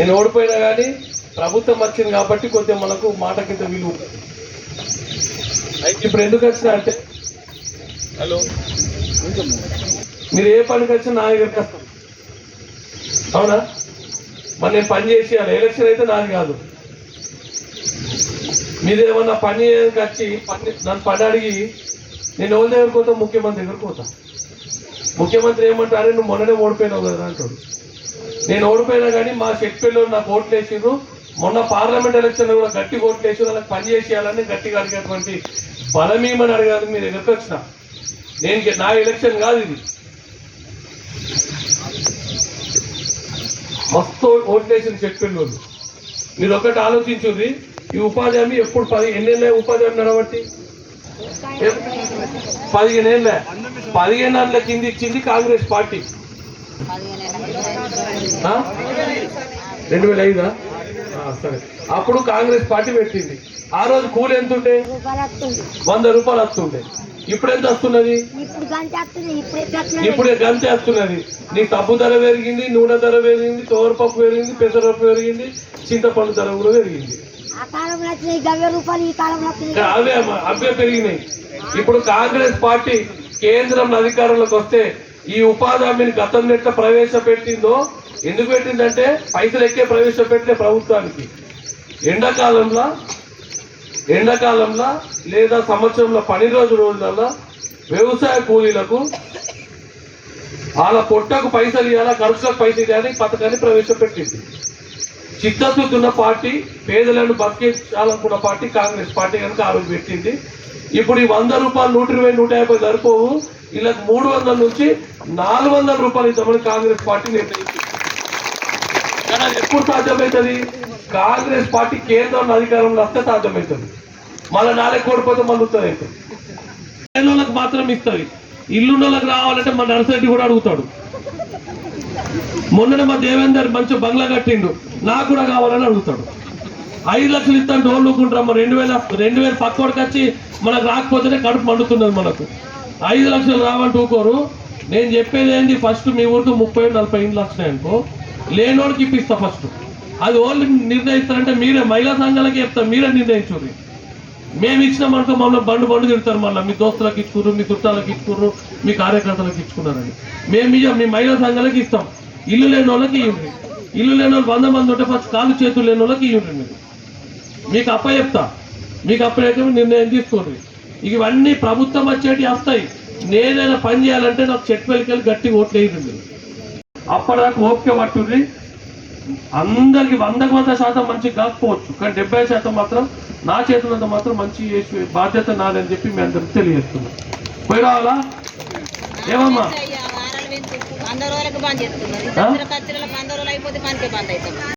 నేను ఓడిపోయినా కానీ ప్రభుత్వం వచ్చింది కాబట్టి కొంచెం మనకు మాట కింద విలువ ఉంటుంది. అయితే ఇప్పుడు ఎందుకు వచ్చినా అంటే హలో. మీరు ఏ పనికి వచ్చినా నా దగ్గరికి వస్తాం అవునా? మరి నేను పని చేసి ఎలక్షన్ అయితే నాది కాదు. మీరు ఏమన్నా పని చేయడానికి వచ్చి పని నన్ను పని అడిగి నేను ఎవరి దగ్గరికి పోతా? ముఖ్యమంత్రి దగ్గరికి పోతా. ముఖ్యమంత్రి ఏమంటారు? నువ్వు మొన్ననే ఓడిపోయినావు కదా అంటాడు. నేను ఓడిపోయినా కానీ మా చెట్పల్లిలో నాకు ఓట్లు వేసిండ్రు. మొన్న పార్లమెంట్ ఎలక్షన్లో కూడా గట్టి ఓట్లు వేసి వాళ్ళకి పని చేసేయాలని గట్టిగా అడిగేటువంటి బలమేమని అడగాలి మీ దగ్గరికి వచ్చిన. నేను నా ఎలక్షన్ కాదు ఇది. మస్తు ఓట్లు వేసిన చెట్పల్లి వాళ్ళు మీరు ఒకటి ఆలోచించుర్రి ఈ ఉపాధి హామీ ఎప్పుడు పది ఎన్నేళ్ళ ఉపాధి హామీ నడబట్టి పదిహేను ఏళ్ళ? పదిహేను ఏళ్ళ కింద ఇచ్చింది కాంగ్రెస్ పార్టీ? రెండు వేల ఐదా? సరే. అప్పుడు కాంగ్రెస్ పార్టీ పెట్టింది. ఆ రోజు కూలి ఎంత ఉండే వంద రూపాయలు వస్తుండే. ఇప్పుడు ఎంత వస్తున్నది? ఇప్పుడు గంతే వస్తున్నది. నీ తప్పు ధర పెరిగింది నూనె ధర పెరిగింది తోరపప్పు పెరిగింది పెసరపప్పు పెరిగింది చింతపండు ధర కూడా పెరిగింది. అవే అవే పెరిగినాయి. ఇప్పుడు కాంగ్రెస్ పార్టీ కేంద్రం అధికారంలోకి వస్తే ఈ ఉపాధి హామీని గతం ఎట్లా ప్రవేశపెట్టిందో ఎందుకు పెట్టిందంటే పైసలు ఎక్కే ప్రవేశపెట్టే ప్రభుత్వానికి. ఎండాకాలంలో ఎండాకాలంలో లేదా సంవత్సరంలో పని రోజు రోజులలో వ్యవసాయ కూలీలకు వాళ్ళ పొట్టకు పైసలు ఇవ్వాలా ఖర్చులకు పైసలు ఇవ్వాలని పథకాన్ని ప్రవేశపెట్టింది. చిత్తశుద్ధి ఉన్న పార్టీ పేదలను బతికించాలనుకున్న పార్టీ కాంగ్రెస్ పార్టీ కనుక ఆ రోజు పెట్టింది. ఇప్పుడు ఈ వంద రూపాయలు నూట ఇరవై నూట యాభై సరిపోవు. ఇలా మూడు వందల నుంచి నాలుగు వందల రూపాయలు ఇద్దామని కాంగ్రెస్ పార్టీ నిర్ణయించింది. కానీ అది ఎప్పుడు సాధ్యమవుతుంది కాంగ్రెస్ పార్టీ కేంద్రంలో అధికారంలో వస్తే సాధ్యమవుతుంది మళ్ళీ నాలుగు కోడిపోతే మళ్ళీ ఉత్తరం అవుతుంది వాళ్ళకి మాత్రం ఇస్తుంది. ఇల్లున్నోళ్ళకి రావాలంటే మా నర్సరెడ్డి కూడా అడుగుతాడు. మొన్ననే మా దేవేందర్ మంచి బంగ్లా కట్టిండు. నాకు కూడా కావాలని అడుగుతాడు. ఐదు లక్షలు ఇస్తాను డోర్లుకుంటాం రెండు వేల రెండు వేలు పక్కోడికి వచ్చి మనకు రాకపోతేనే కడుపు మండుతున్నది మనకు. ఐదు లక్షలు రావంటే ఊకోరు నేను చెప్పేది ఏంటి ఫస్ట్ మీ ఊరికి ముప్పై నలభై ఇండ్లు వచ్చినాయి అనుకో. లేనోడికి ఇప్పిస్తా ఫస్ట్. అది ఓన్లీ నిర్ణయిస్తారంటే మీరే మహిళా సంఘాలకి చెప్తాం మీరే నిర్ణయించుర్రి మేము ఇచ్చినామనుకో మమ్మల్ని బండు బండు తిడతారు మళ్ళీ. మీ దోస్తులకు ఇచ్చుకుర్రు మీ చుట్టాలకు ఇచ్చుకుర్రు మీ కార్యకర్తలకు ఇచ్చుకున్నారని. మేము ఇయ్యం మీ మహిళా సంఘాలకు ఇస్తాం. ఇల్లు లేని వాళ్ళకి ఇవ్వండి ఇల్లు లేని వాళ్ళు వంద మంది ఉంటే ఫస్ట్ కాలు చేతులు లేని వాళ్ళకి ఇవ్వండి మీరు. మీకు అప్ప చెప్తా. మీకు అప్ప చెప్పి నిర్ణయం తీసుకోండి. ఇవన్నీ ప్రభుత్వం వచ్చేటి వస్తాయి. నేనైనా పని చేయాలంటే నాకు చెట్టు వెళ్ళి గట్టి ఓట్లు వేయండి మీరు అప్పటిదాకా ఓపిక పట్టుండ్రి. అందరికి వందకు వంద శాతం మంచి కాకపోవచ్చు. కానీ డెబ్బై శాతం మాత్రం నా చేతులంత మాత్రం మంచి చేసే బాధ్యత నాదని చెప్పి మీ అందరికి తెలియజేస్తున్నాం. పోయి రావాలా ఏమమ్మా బంద్ చేస్తున్నారు. అయిపోతే పనికే బంద్ అవుతాం